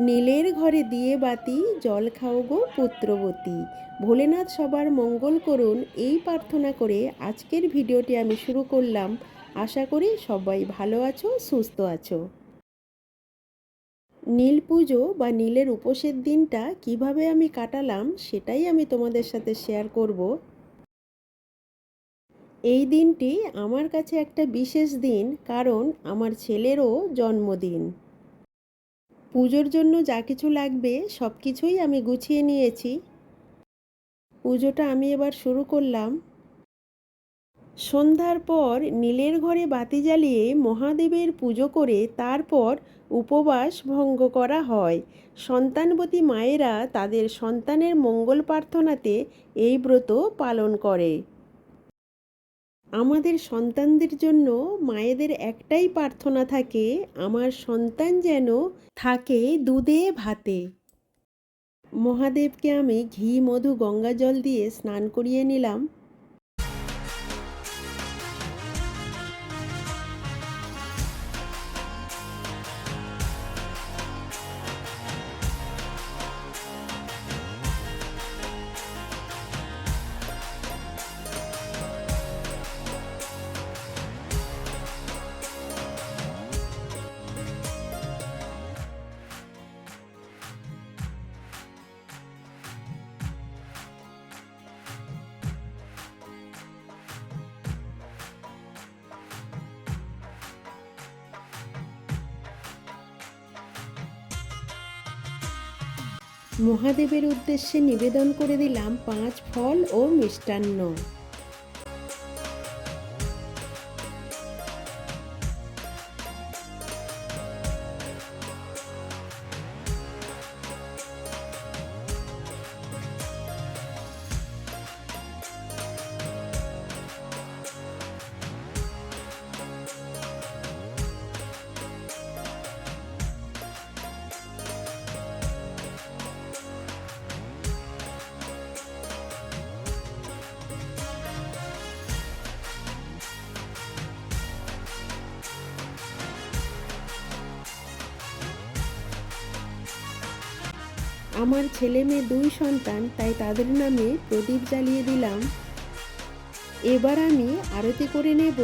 নীলের ঘরে দিয়ে বাতি, জল খাও গো পুত্রবতী। ভোলেনাথ সবার মঙ্গল করুন, এই প্রার্থনা করে আজকের ভিডিওটি আমি শুরু করলাম। আশা করি সবাই ভালো আছো, সুস্থ আছো। নীল পুজো বা নীলের উপোসের দিনটা কীভাবে আমি কাটালাম সেটাই আমি তোমাদের সাথে শেয়ার করব। এই দিনটি আমার কাছে একটা বিশেষ দিন, কারণ আমার ছেলেরও জন্মদিন। পুজোর জন্য যা কিছু লাগবে, সব কিছুই আমি গুছিয়ে নিয়েছি। পুজোটা আমি এবার শুরু করলাম। সন্ধ্যার পর নীলের ঘরে বাতি জ্বালিয়ে মহাদেবের পুজো করে তারপর উপবাস ভঙ্গ করা হয়। সন্তানবতী মায়েরা তাদের সন্তানের মঙ্গল প্রার্থনাতে এই ব্রত পালন করে। আমাদের সন্তানদের জন্য মায়েদের একটাই প্রার্থনা থাকে, আমার সন্তান যেন থাকে দুধে ভাতে। মহাদেবকে আমি ঘি, মধু, গঙ্গা জল দিয়ে স্নান করিয়ে নিলাম। মহাদেবের উদ্দেশ্যে নিবেদন করে দিলাম পাঁচ ফল ও মিষ্টান্ন। আমার ছেলে মেয়ে দুই সন্তান, তাই তাদের নামে প্রদীপ জ্বালিয়ে দিলাম। এবার আমি আরতি করে নেব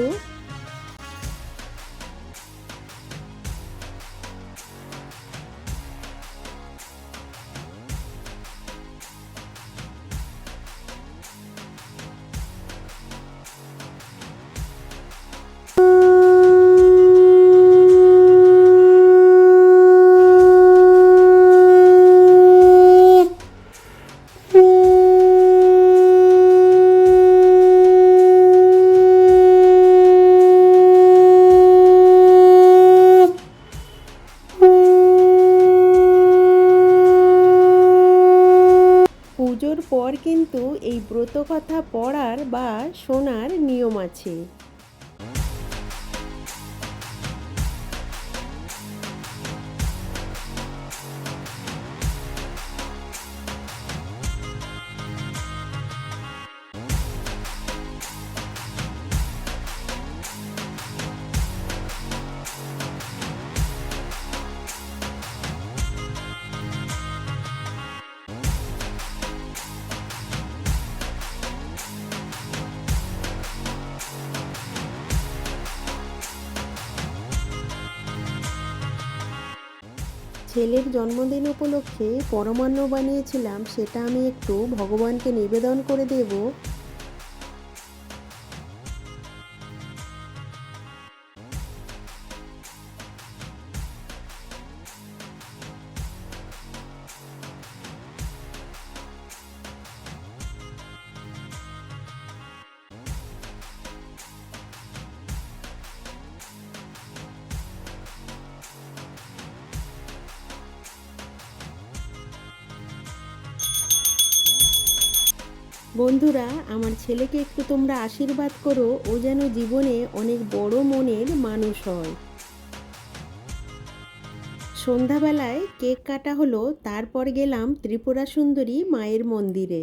পর কিন্তু এই ব্রত কথা পড়ার বা শোনার নিয়ম আছে। ছেলের জন্মদিন উপলক্ষে পরমান্ন বানিয়েছিলাম সেটা আমি একটু ভগবানকে নিবেদন করে দেব। বন্ধুরা, আমার ছেলেকে একটু তোমরা আশীর্বাদ করো, ও যেন জীবনে অনেক বড় মনের মানুষ হয়। সন্ধ্যাবেলায় কেক কাটা হলো, তারপর গেলাম ত্রিপুরা সুন্দরী মায়ের মন্দিরে।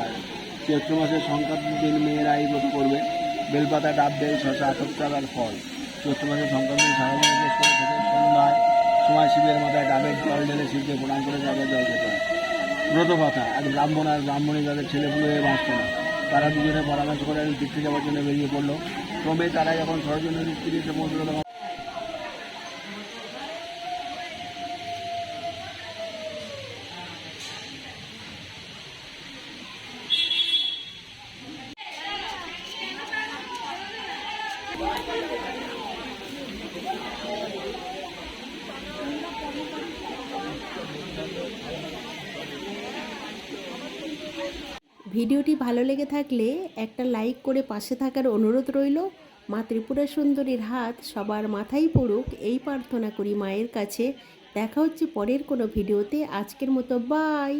আর চৈত্র মাসের সংক্রান্তির দিন মেয়েরা এই ব্রত করবে। বেলপাতা, ডাব, বেল শশা আতপ চাল আর ফল। চৈত্র মাসের সংক্রান্তি সারাদিন উপোস করে থেকে সন্ধ্যায় সময় শিবের মাথায় ডাবের জল ঢেলে শিবকে প্রণাম করে যাবে জল খেতে ব্রত কথা এক ব্রাহ্মণ আর ব্রাহ্মণী তাদের ছেলেপুলে হয়ে বাঁচত না। তারা দুজনে পরামর্শ করে তীর্থে যাওয়ার জন্য বেরিয়ে পড়ল। ক্রমে তারা যখন সরজনের তীরে এসে পৌঁছলো। তখন ভিডিওটি ভালো লেগে থাকলে একটা লাইক করে পাশে থাকার অনুরোধ রইল। মা ত্রিপুরা সুন্দরীর হাত সবার মাথায় পড়ুক এই প্রার্থনা করি মায়ের কাছে। দেখা হচ্ছে পরের কোনো ভিডিওতে। আজকের মতো বাই